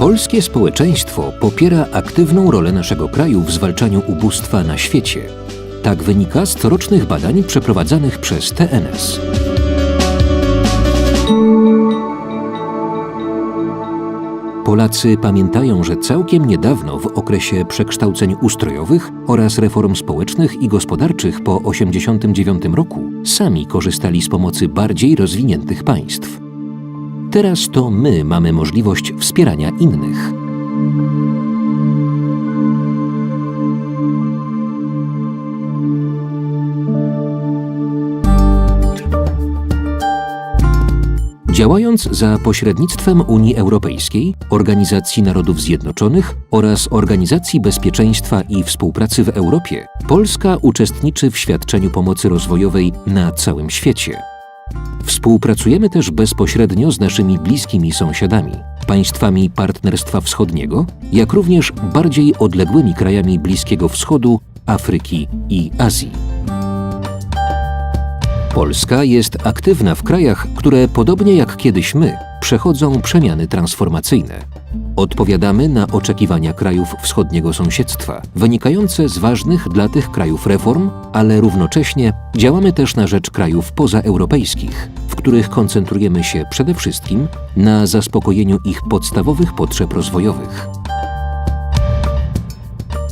Polskie społeczeństwo popiera aktywną rolę naszego kraju w zwalczaniu ubóstwa na świecie. Tak wynika z corocznych badań przeprowadzanych przez TNS. Polacy pamiętają, że całkiem niedawno w okresie przekształceń ustrojowych oraz reform społecznych i gospodarczych po 1989 roku sami korzystali z pomocy bardziej rozwiniętych państw. Teraz to my mamy możliwość wspierania innych. Działając za pośrednictwem Unii Europejskiej, Organizacji Narodów Zjednoczonych oraz Organizacji Bezpieczeństwa i Współpracy w Europie, Polska uczestniczy w świadczeniu pomocy rozwojowej na całym świecie. Współpracujemy też bezpośrednio z naszymi bliskimi sąsiadami, państwami Partnerstwa Wschodniego, jak również bardziej odległymi krajami Bliskiego Wschodu, Afryki i Azji. Polska jest aktywna w krajach, które podobnie jak kiedyś my, przechodzą przemiany transformacyjne. Odpowiadamy na oczekiwania krajów wschodniego sąsiedztwa, wynikające z ważnych dla tych krajów reform, ale równocześnie działamy też na rzecz krajów pozaeuropejskich, których koncentrujemy się przede wszystkim na zaspokojeniu ich podstawowych potrzeb rozwojowych.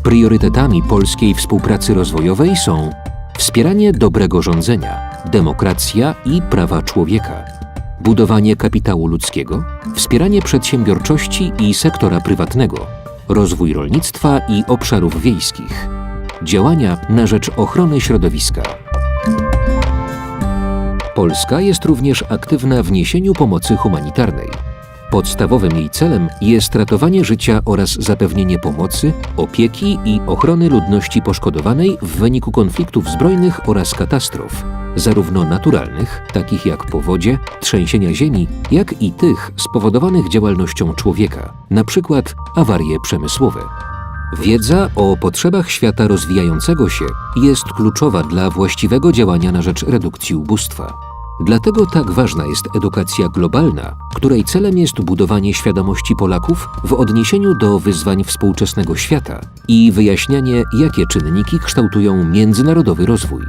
Priorytetami polskiej współpracy rozwojowej są wspieranie dobrego rządzenia, demokracja i prawa człowieka, budowanie kapitału ludzkiego, wspieranie przedsiębiorczości i sektora prywatnego, rozwój rolnictwa i obszarów wiejskich, działania na rzecz ochrony środowiska. Polska jest również aktywna w niesieniu pomocy humanitarnej. Podstawowym jej celem jest ratowanie życia oraz zapewnienie pomocy, opieki i ochrony ludności poszkodowanej w wyniku konfliktów zbrojnych oraz katastrof, zarówno naturalnych, takich jak powodzie, trzęsienia ziemi, jak i tych spowodowanych działalnością człowieka, np. awarie przemysłowe. Wiedza o potrzebach świata rozwijającego się jest kluczowa dla właściwego działania na rzecz redukcji ubóstwa. Dlatego tak ważna jest edukacja globalna, której celem jest budowanie świadomości Polaków w odniesieniu do wyzwań współczesnego świata i wyjaśnianie, jakie czynniki kształtują międzynarodowy rozwój.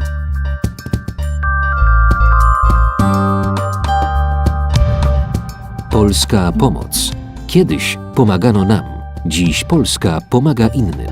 Polska pomoc. Kiedyś pomagano nam, dziś Polska pomaga innym.